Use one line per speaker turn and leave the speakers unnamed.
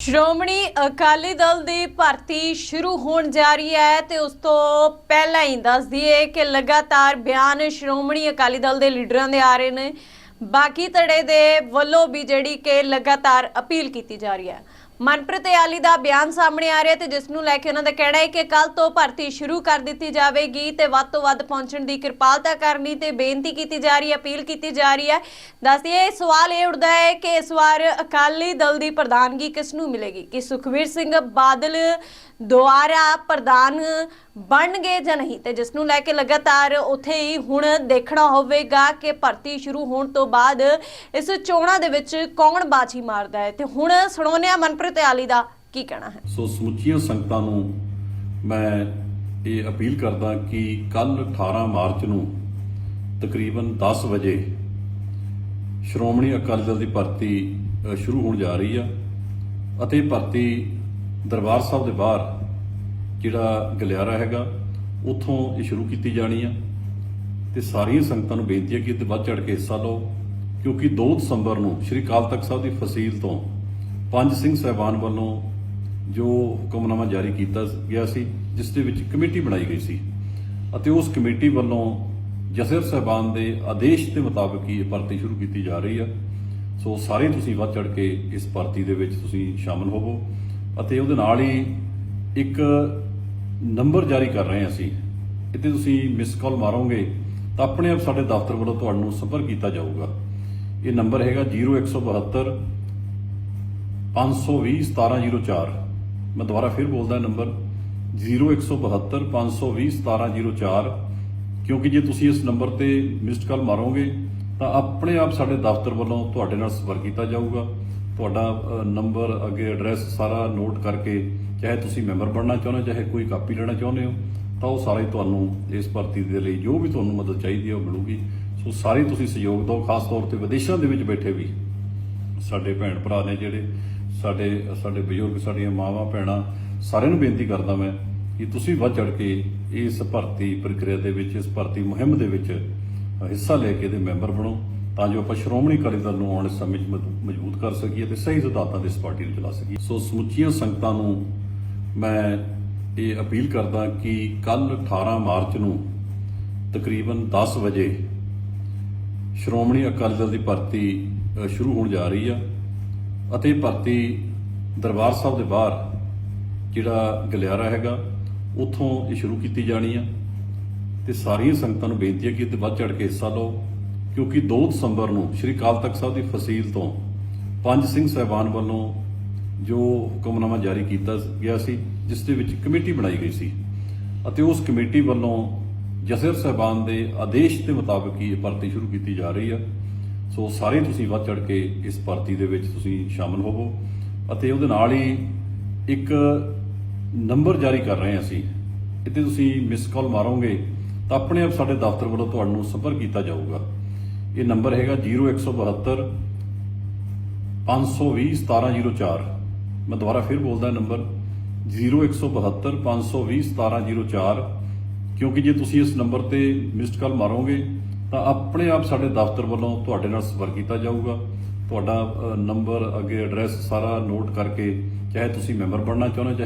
ਸ਼੍ਰੋਮਣੀ ਅਕਾਲੀ ਦਲ ਦੀ ਭਰਤੀ ਸ਼ੁਰੂ ਹੋਣ ਜਾ ਰਹੀ ਹੈ ਤੇ ਉਸ ਤੋਂ ਪਹਿਲਾਂ ਹੀ ਦੱਸ ਦਈਏ ਕਿ ਲਗਾਤਾਰ ਬਿਆਨ ਸ਼੍ਰੋਮਣੀ ਅਕਾਲੀ ਦਲ ਦੇ ਲੀਡਰਾਂ ਦੇ ਆ ਰਹੇ ਨੇ। ਬਾਕੀ ਧੜੇ ਦੇ ਵੱਲੋਂ ਵੀ ਜਿਹੜੀ ਕਿ ਲਗਾਤਾਰ ਅਪੀਲ ਕੀਤੀ ਜਾ ਰਹੀ ਹੈ। ਮਨਪ੍ਰੀਤ ਆਲੀ ਦਾ ਬਿਆਨ ਸਾਹਮਣੇ ਆ ਰਿਹਾ ਤੇ ਜਿਸ ਨੂੰ ਲੈ ਕੇ ਉਹਨਾਂ ਦਾ ਕਹਿਣਾ ਹੈ ਕਿ ਕੱਲ ਤੋਂ ਭਰਤੀ ਸ਼ੁਰੂ ਕਰ ਦਿੱਤੀ ਜਾਵੇਗੀ ਤੇ ਵੱਧ ਤੋਂ ਵੱਧ ਪਹੁੰਚਣ ਦੀ ਕਿਰਪਾਲਤਾ ਕਰਨੀ ਤੇ ਬੇਨਤੀ ਕੀਤੀ ਜਾ ਰਹੀ ਹੈ, ਅਪੀਲ ਕੀਤੀ ਜਾ ਰਹੀ ਹੈ। ਦੱਸਦੀਏ ਸਵਾਲ ਇਹ ਉੱਠਦਾ ਹੈ ਕਿ ਇਸ ਵਾਰ ਅਕਾਲੀ ਦਲ ਦੀ ਪ੍ਰਧਾਨਗੀ ਕਿਸ ਨੂੰ ਮਿਲੇਗੀ? ਕਿ ਸੁਖਵੀਰ ਸਿੰਘ ਬਾਦਲ ਦੁਆਰਾ ਪ੍ਰਧਾਨ ਬਣਨਗੇ ਜਾਂ ਨਹੀਂ ਤੇ ਜਿਸ ਨੂੰ ਲੈ ਕੇ ਲਗਾਤਾਰ ਉੱਥੇ ਹੀ ਹੁਣ ਦੇਖਣਾ ਹੋਵੇਗਾ ਕਿ ਭਰਤੀ ਸ਼ੁਰੂ ਹੋਣ ਤੋਂ ਬਾਅਦ ਇਸ ਚੋਣਾਂ ਦੇ ਵਿੱਚ ਕੌਣ ਬਾਜੀ ਮਾਰਦਾ ਹੈ ਤੇ ਹੁਣ ਸੁਣੋਨੇ ਆ ਮਨਪ੍ਰੀਤ ਆਲੀ ਦਾ ਕੀ ਕਹਿਣਾ ਹੈ।
ਸੋ ਸਮੁੱਚੀਆਂ ਸੰਗਤਾਂ ਨੂੰ ਮੈਂ ਇਹ ਅਪੀਲ ਕਰਦਾ ਕਿ ਕੱਲ 18 ਮਾਰਚ ਨੂੰ ਤਕਰੀਬਨ 10 ਵਜੇ ਸ਼੍ਰੋਮਣੀ ਅਕਾਲੀ ਦਲ ਦੀ ਭਰਤੀ ਸ਼ੁਰੂ ਹੋਣ ਜਾ ਰਹੀ ਆ ਅਤੇ ਭਰਤੀ ਦਰਬਾਰ ਸਾਹਿਬ ਦੇ ਬਾਹਰ ਜਿਹੜਾ ਗਲਿਆਰਾ ਹੈਗਾ, ਉੱਥੋਂ ਇਹ ਸ਼ੁਰੂ ਕੀਤੀ ਜਾਣੀ ਆ। ਤੇ ਸਾਰੀਆਂ ਸੰਗਤਾਂ ਨੂੰ ਬੇਨਤੀ ਹੈ ਕਿ ਇਹ ਵੱਧ ਚੜ ਕੇ ਹਿੱਸਾ ਲਓ, ਕਿਉਂਕਿ 2 ਦਸੰਬਰ ਨੂੰ ਸ੍ਰੀ ਅਕਾਲ ਤਖਤ ਸਾਹਿਬ ਦੀ ਫਸੀਲ ਤੋਂ ਪੰਜ ਸਿੰਘ ਸਾਹਿਬਾਨ ਵੱਲੋਂ ਜੋ ਹੁਕਮਨਾਮਾ ਜਾਰੀ ਕੀਤਾ ਗਿਆ ਸੀ, ਜਿਸ ਦੇ ਵਿੱਚ ਕਮੇਟੀ ਬਣਾਈ ਗਈ ਸੀ। ਅਤੇ ਉਸ ਕਮੇਟੀ ਵੱਲੋਂ ਜਸਰ ਸਾਹਿਬਾਨ ਦੇ ਆਦੇਸ਼ ਦੇ ਮੁਤਾਬਕ ਹੀ ਇਹ ਭਰਤੀ ਸ਼ੁਰੂ ਕੀਤੀ ਜਾ ਰਹੀ ਆ। ਸੋ ਸਾਰੇ ਤੁਸੀਂ ਵੱਧ ਚੜ ਕੇ ਇਸ ਭਰਤੀ ਦੇ ਵਿੱਚ ਤੁਸੀਂ ਸ਼ਾਮਲ ਹੋਵੋ। ਅਤੇ ਉਹਦੇ ਨਾਲ ਹੀ ਇੱਕ ਨੰਬਰ ਜਾਰੀ ਕਰ ਰਹੇ ਹਾਂ ਅਸੀਂ। ਇੱਥੇ ਤੁਸੀਂ ਮਿਸ ਕਾਲ ਮਾਰੋਗੇ ਤਾਂ ਆਪਣੇ ਆਪ ਸਾਡੇ ਦਫ਼ਤਰ ਵੱਲੋਂ ਤੁਹਾਨੂੰ ਸੰਪਰਕ ਕੀਤਾ ਜਾਊਗਾ। ਇਹ ਨੰਬਰ ਹੈਗਾ 0172 520 1704 ਮੈਂ ਦੁਬਾਰਾ ਫਿਰ ਬੋਲਦਾ ਨੰਬਰ। 0172 520 1704 ਕਿਉਂਕਿ ਜੇ ਤੁਸੀਂ ਇਸ ਨੰਬਰ ਤੇ ਮਿਸਡ ਕਾਲ ਮਾਰੋਗੇ ਤਾਂ ਆਪਣੇ ਆਪ ਸਾਡੇ ਦਫ਼ਤਰ ਵੱਲੋਂ ਤੁਹਾਡੇ ਨਾਲ ਸੰਪਰਕ ਕੀਤਾ ਜਾਊਗਾ। ਤੁਹਾਡਾ ਨੰਬਰ ਅੱਗੇ ਐਡਰੈਸ ਸਾਰਾ ਨੋਟ ਕਰਕੇ ਚਾਹੇ ਤੁਸੀਂ ਮੈਂਬਰ ਬਣਨਾ ਚਾਹੁੰਦੇ ਹੋ, ਚਾਹੇ ਕੋਈ ਕਾਪੀ ਲੈਣਾ ਚਾਹੁੰਦੇ ਹੋ, ਤਾਂ ਉਹ ਸਾਰੇ ਤੁਹਾਨੂੰ ਇਸ ਭਰਤੀ ਦੇ ਲਈ ਜੋ ਵੀ ਤੁਹਾਨੂੰ ਮਦਦ ਚਾਹੀਦੀ ਹੈ ਉਹ ਮਿਲੂਗੀ। ਸੋ ਸਾਰੇ ਤੁਸੀਂ ਸਹਿਯੋਗ ਦਿਓ, ਖਾਸ ਤੌਰ ਤੇ ਵਿਦੇਸ਼ਾਂ ਦੇ ਵਿੱਚ ਬੈਠੇ ਵੀ। ਸਾਡੇ ਭੈਣ ਭਰਾ ਨੇ ਜਿਹੜੇ, ਸਾਡੇ ਸਾਡੇ ਬਜ਼ੁਰਗ, ਸਾਡੀਆਂ ਮਾਵਾਂ, ਭੈਣਾਂ, ਸਾਰਿਆਂ ਨੂੰ ਬੇਨਤੀ ਕਰਦਾ ਮੈਂ ਕਿ ਤੁਸੀਂ ਵੱਧ ਚੜ ਕੇ ਇਸ ਭਰਤੀ ਪ੍ਰਕਿਰਿਆ ਦੇ ਵਿੱਚ, ਇਸ ਭਰਤੀ ਮੁਹਿੰਮ ਦੇ ਵਿੱਚ ਹਿੱਸਾ ਲੈ ਕੇ ਇਹਦੇ ਮੈਂਬਰ ਬਣੋ। ਤਾਂ ਜੋ ਆਪਾਂ ਸ਼੍ਰੋਮਣੀ ਅਕਾਲੀ ਦਲ ਨੂੰ ਆਉਣ ਸਮੇਂ 'ਚ ਮਜ਼ਬੂ- ਮਜ਼ਬੂਤ ਕਰ ਸਕੀਏ ਤੇ ਸਹੀ ਸਿਧਾਂਤਾਂ ਦੇ ਇਸ ਪਾਰਟੀ ਨੂੰ ਚਲਾ ਸਕੀਏ। ਸੋ ਸਮੁੱਚੀਆਂ ਸੰਗਤਾਂ ਨੂੰ ਮੈਂ ਇਹ ਅਪੀਲ ਕਰਦਾ ਕਿ ਕੱਲ 18 ਮਾਰਚ ਨੂੰ ਤਕਰੀਬਨ 10 ਵਜੇ ਸ਼੍ਰੋਮਣੀ ਅਕਾਲੀ ਦਲ ਦੀ ਭਰਤੀ ਸ਼ੁਰੂ ਹੋਣ ਜਾ ਰਹੀ ਆ ਅਤੇ ਭਰਤੀ ਦਰਬਾਰ ਸਾਹਿਬ ਦੇ ਬਾਹਰ ਜਿਹੜਾ ਗਲਿਆਰਾ ਹੈਗਾ, ਉੱਥੋਂ ਇਹ ਸ਼ੁਰੂ ਕੀਤੀ ਜਾਣੀ ਆ। ਤੇ ਸਾਰੀਆਂ ਸੰਗਤਾਂ ਨੂੰ ਬੇਨਤੀ ਹੈ ਕਿ ਇਹ ਵੱਧ ਚੜ ਕੇ ਹਿੱਸਾ ਲਓ। ਕਿਉਂਕਿ 2 ਦਸੰਬਰ ਨੂੰ ਸ੍ਰੀ ਅਕਾਲ ਤਖਤ ਸਾਹਿਬ ਦੀ ਫਸੀਲ ਤੋਂ ਪੰਜ ਸਿੰਘ ਸਾਹਿਬਾਨ ਵੱਲੋਂ ਜੋ ਹੁਕਮਨਾਮਾ ਜਾਰੀ ਕੀਤਾ ਗਿਆ ਸੀ, ਜਿਸ ਦੇ ਵਿੱਚ ਕਮੇਟੀ ਬਣਾਈ ਗਈ ਸੀ ਅਤੇ ਉਸ ਕਮੇਟੀ ਵੱਲੋਂ ਜਸਰ ਸਾਹਿਬਾਨ ਦੇ ਆਦੇਸ਼ ਦੇ ਮੁਤਾਬਕ ਹੀ ਇਹ ਭਰਤੀ ਸ਼ੁਰੂ ਕੀਤੀ ਜਾ ਰਹੀ ਆ। ਸੋ ਸਾਰੇ ਤੁਸੀਂ ਵੱਧ ਚੜ ਕੇ ਇਸ ਭਰਤੀ ਦੇ ਵਿੱਚ ਤੁਸੀਂ ਸ਼ਾਮਲ ਹੋਵੋ ਅਤੇ ਉਹਦੇ ਨਾਲ ਹੀ ਇੱਕ ਨੰਬਰ ਜਾਰੀ ਕਰ ਰਹੇ ਹਾਂ ਅਸੀਂ। ਇੱਥੇ ਤੁਸੀਂ ਮਿਸ ਕਾਲ ਮਾਰੋਗੇ ਤਾਂ ਆਪਣੇ ਆਪ ਸਾਡੇ ਦਫ਼ਤਰ ਵੱਲੋਂ ਤੁਹਾਨੂੰ ਸੰਪਰਕ ਕੀਤਾ ਜਾਊਗਾ। ਇਹ ਨੰਬਰ ਹੈਗਾ 0172 520 1704 ਮੈਂ ਦੁਬਾਰਾ ਫਿਰ ਬੋਲਦਾ ਨੰਬਰ 0172 520 1704 ਕਿਉਂਕਿ ਜੇ ਤੁਸੀਂ ਇਸ ਨੰਬਰ ਤੇ ਮਿਸਡ ਕਾਲ ਮਾਰੋਗੇ, ਤਾਂ ਆਪਣੇ ਆਪ ਸਾਡੇ ਦਫ਼ਤਰ ਵੱਲੋਂ ਤੁਹਾਡੇ ਨਾਲ ਸੰਪਰਕ ਕੀਤਾ ਜਾਊਗਾ। ਤੁਹਾਡਾ ਨੰਬਰ, ਅੱਗੇ ਐਡਰੈਸ ਸਾਰਾ ਨੋਟ ਕਰਕੇ, ਚਾਹੇ ਤੁਸੀਂ ਮੈਂਬਰ ਬਣਨਾ ਚਾਹੁੰਦੇ ਹੋ, ਚਾਹੇ